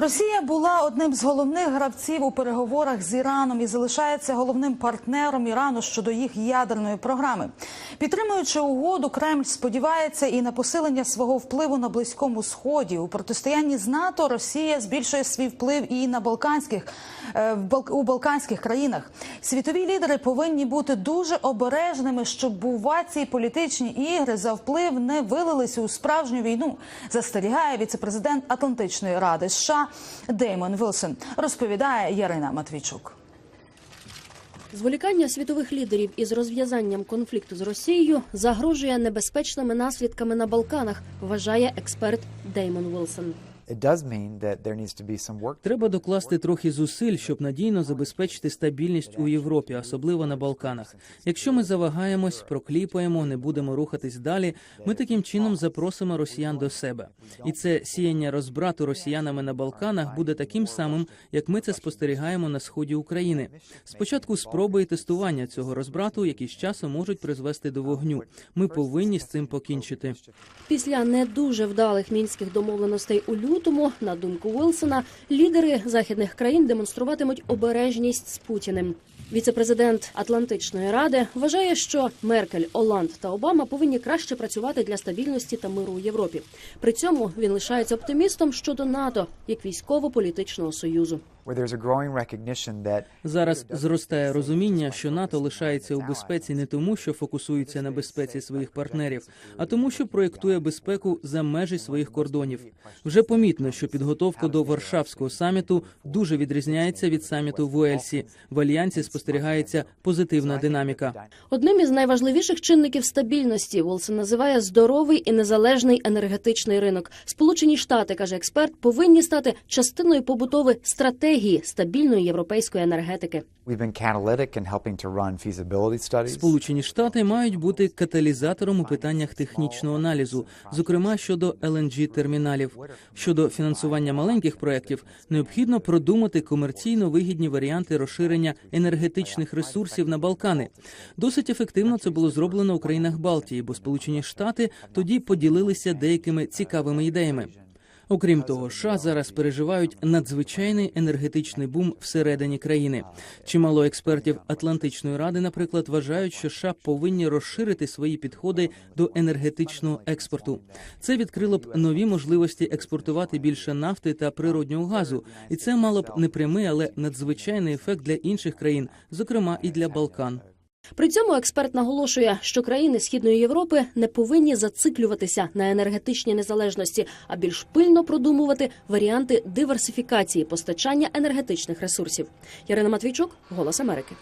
Росія була одним з головних гравців у переговорах з Іраном і залишається головним партнером Ірану щодо їх ядерної програми. Підтримуючи угоду, Кремль сподівається і на посилення свого впливу на близькому сході. У протистоянні з НАТО Росія збільшує свій вплив і на балканських е, в у балканських країнах. Світові лідери повинні бути дуже обережними, щоб бува ці політичні ігри за вплив не вилилися у справжню війну. Застерігає віцепрезидент Атлантичної ради США Деймон Вілсон. Розповідає Ярина Матвійчук. Зволікання світових лідерів із розв'язанням конфлікту з Росією загрожує небезпечними наслідками на Балканах, вважає експерт Деймон Вілсон. It does mean that there needs to be some work Треба докласти трохи зусиль, щоб надійно забезпечити стабільність у Європі, особливо на Балканах. Якщо ми завагаємось, прокліпаємо, не будемо рухатись далі. Ми таким чином запросимо росіян до себе. І це сіяння розбрату росіянами на Балканах буде таким самим, як ми це спостерігаємо на сході України. Спочатку спроби і тестування цього розбрату, які з часом можуть призвести до вогню. Ми повинні з цим покінчити. Після не дуже вдалих мінських домовленостей у лютому, на думку Уилсона, лідери західних країн демонструватимуть обережність з Путіним. Віцепрезидент Атлантичної ради вважає, що Меркель, Оланд та Обама повинні краще працювати для стабільності та миру у Європі. При цьому він лишається оптимістом щодо НАТО як військово-політичного союзу. Where there's a growing recognition that Зараз зростає розуміння, що НАТО лишається у безпеці не тому, що фокусується на безпеці своїх партнерів, а тому, що проєктує безпеку за межі своїх кордонів. Вже помітно, що підготовка до Варшавського саміту дуже відрізняється від саміту в Уельсі. В альянсі спостерігається позитивна динаміка. Одним із найважливіших чинників стабільності Волсон називає здоровий і незалежний енергетичний ринок. Сполучені Штати, каже експерт, повинні стати частиною побутової стратегії стабільної європейської енергетики. Сполучені Штати мають бути каталізатором у питаннях технічного аналізу, зокрема щодо lng терміналів. Щодо фінансування маленьких проєктів, необхідно продумати комерційно вигідні варіанти розширення енергетичних ресурсів на Балкани. Досить ефективно це було зроблено у країнах Балтії, бо Сполучені Штати тоді поділилися деякими цікавими ідеями. Окрім того, США зараз переживають надзвичайний енергетичний бум всередині країни. Чимало експертів Атлантичної ради, наприклад, вважають, що США повинні розширити свої підходи до енергетичного експорту. Це відкрило б нові можливості експортувати більше нафти та природнього газу, і це мало б не прямий, але надзвичайний ефект для інших країн, зокрема і для Балкан. При цьому експерт наголошує, що країни Східної Європи не повинні зациклюватися на енергетичній незалежності, а більш пильно продумувати варіанти диверсифікації постачання енергетичних ресурсів. Ярина Матвійчук, Голос Америки.